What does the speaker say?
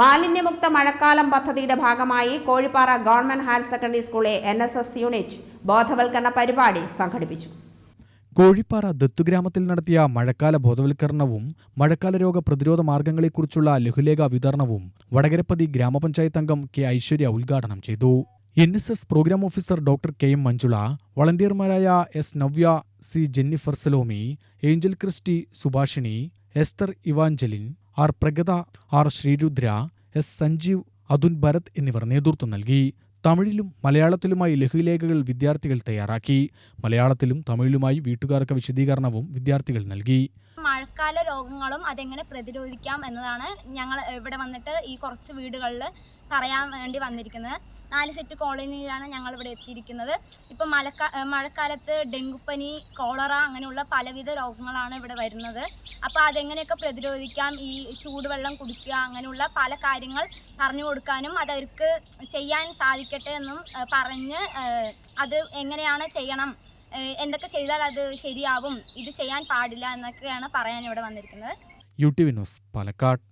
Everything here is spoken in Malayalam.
മാലിന്യമുക്ത മഴക്കാലം പദ്ധതിയുടെ ഭാഗമായി കോഴിപ്പാറ ഗവൺമെന്റ് ഹയർ സെക്കൻഡറി സ്കൂളിലെ എൻ എസ് എസ് യൂണിറ്റ് ബോധവൽക്കരണ പരിപാടി സംഘടിപ്പിച്ചു. കോഴിപ്പാറ ദത്തുഗ്രാമത്തിൽ നടത്തിയ മഴക്കാല ബോധവൽക്കരണവും മഴക്കാല രോഗ പ്രതിരോധ മാർഗങ്ങളെക്കുറിച്ചുള്ള ലഘുലേഖ വിതരണവും വടകരപ്പതി ഗ്രാമപഞ്ചായത്ത് അംഗം കെ ഐശ്വര്യ ഉദ്ഘാടനം ചെയ്തു. N S S programme officer doctor K M Manjula വളണ്ടിയർമാരായ S Navya C Jennifer Salome Angel Christy Subhashini Esther Evangeline R Pragatha R Sreerudra S Sanjeev Athun Bharath എന്നിവർ നേതൃത്വം നൽകി. തമിഴിലും മലയാളത്തിലുമായി ലഘുലേഖകൾ വിദ്യാർത്ഥികൾ തയ്യാറാക്കി. മലയാളത്തിലും തമിഴിലുമായി വീട്ടുകാർക്ക് വിശദീകരണവും വിദ്യാർത്ഥികൾ നൽകി. മഴക്കാല രോഗങ്ങളും അതെങ്ങനെ പ്രതിരോധിക്കാം എന്നതാണ് ഞങ്ങൾ ഇവിടെ വന്നിട്ട് ഈ കുറച്ച് വീടുകളിൽ പറയാൻ വേണ്ടി വന്നിരിക്കുന്നത്. നാല് സെറ്റ് കോളനിയിലാണ് ഞങ്ങൾ ഇവിടെ എത്തിയിരിക്കുന്നത്. ഇപ്പം മഴക്കാ മഴക്കാലത്ത് ഡെങ്കുപ്പനി കോളറ അങ്ങനെയുള്ള പലവിധ രോഗങ്ങളാണ് ഇവിടെ വരുന്നത്. അപ്പോൾ അതെങ്ങനെയൊക്കെ പ്രതിരോധിക്കാം? ഈ ചൂടുവെള്ളം കുടിക്കുക അങ്ങനെയുള്ള പല കാര്യങ്ങൾ പറഞ്ഞു കൊടുക്കാനും അതവർക്ക് ചെയ്യാൻ സാധിക്കട്ടെ എന്നും പറഞ്ഞ് അത് എങ്ങനെയാണ് ചെയ്യണം? എന്തൊക്കെ ചെയ്താൽ അത് ശരിയാവും? ഇത് ചെയ്യാൻ പാടില്ല എന്നൊക്കെയാണ് പറയാൻ ഇവിടെ വന്നിരിക്കുന്നത്. YouTube news Palakkad.